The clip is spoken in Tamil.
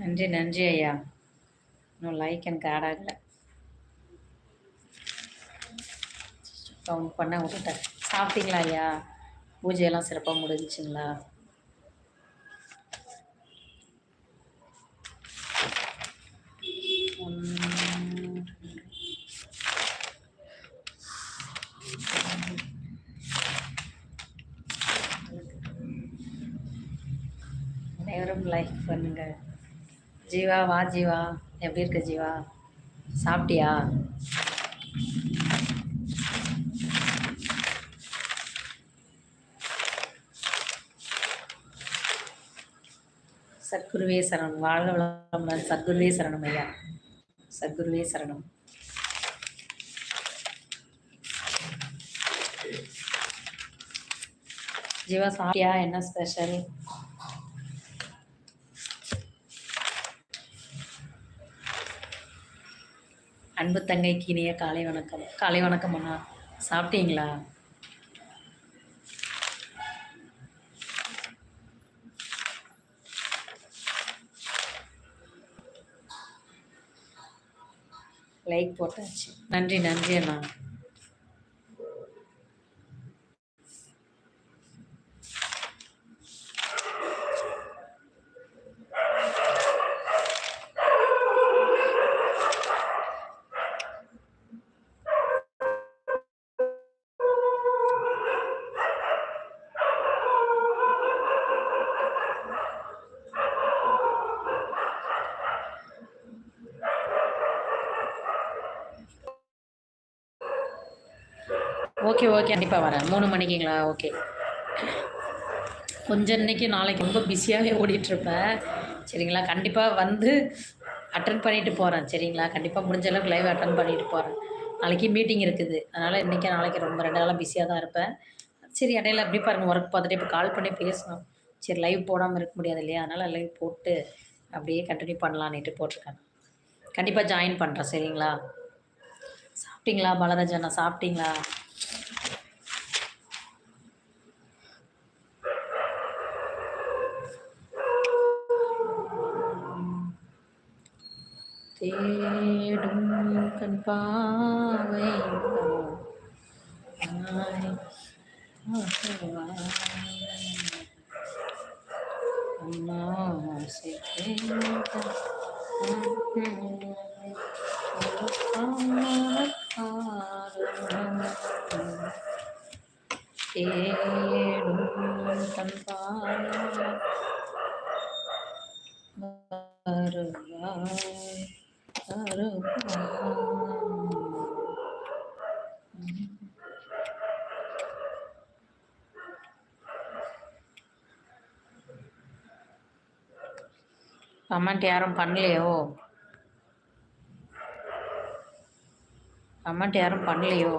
நன்றி நன்றி ஐயா. இன்னும் லைக் எனக்கு ஆட் ஆகலை கவுண்ட் பண்ண விட்டுட்டேன். சாப்பிட்டீங்களா ஐயா? பூஜையெல்லாம் சிறப்பாக முடிஞ்சுங்களா அனைவரும் லைக் பண்ணுங்கள் ஜீவா வா ஜீவா. எப்படி இருக்க ஜீவா? சாப்பிட்டியா? சத்குருவே சரணம். வாழ்க வளமுடன். சத்குருவே சரணம் ஐயா. சத்குருவே சரணம். ஜீவா சாப்பிட்டியா? என்ன ஸ்பெஷல் அன்பு தங்கைக்கு இனிய காலை வணக்கம். காலை வணக்கம் அண்ணா. சாப்பிட்டீங்களா? லைக் போட்டாச்சு. நன்றி நன்றி அண்ணா. ஓகே ஓகே கண்டிப்பாக வரேன். மூணு மணிக்குங்களா? ஓகே கொஞ்சம் இன்றைக்கி நாளைக்கு ரொம்ப பிஸியாகவே ஓடிட்டுருப்பேன். சரிங்களா? கண்டிப்பாக வந்து அட்டன் பண்ணிட்டு போகிறேன் சரிங்களா? கண்டிப்பாக முடிஞ்ச அளவுக்கு லைவ் அட்டன் பண்ணிட்டு போகிறேன் நாளைக்கு மீட்டிங் இருக்குது. அதனால் இன்றைக்கி நாளைக்கு ரொம்ப ரெண்டு நாளாக பிஸியாக தான் இருப்பேன். சரி இடையில அப்படி பாருங்கள் ஒர்க் பார்த்துட்டு இப்போ கால் பண்ணி பேசணும். சரி லைவ் போடாமல் இருக்க முடியாது இல்லையா? அதனால் லைவ் போட்டு அப்படியே கண்டினியூ பண்ணலான்னுட்டு போட்டிருக்கேன். கண்டிப்பாக ஜாயின் பண்ணுறேன் சரிங்களா? சாப்பிட்டீங்களா பாலராஜா சாப்பிட்டீங்களா? தேடும் கண் பாவை அம்மா தேடும் கண் பாவை வருவாய் கமெண்ட் யாரும் பண்ணலையோ கமெண்ட் யாரும் பண்ணலையோ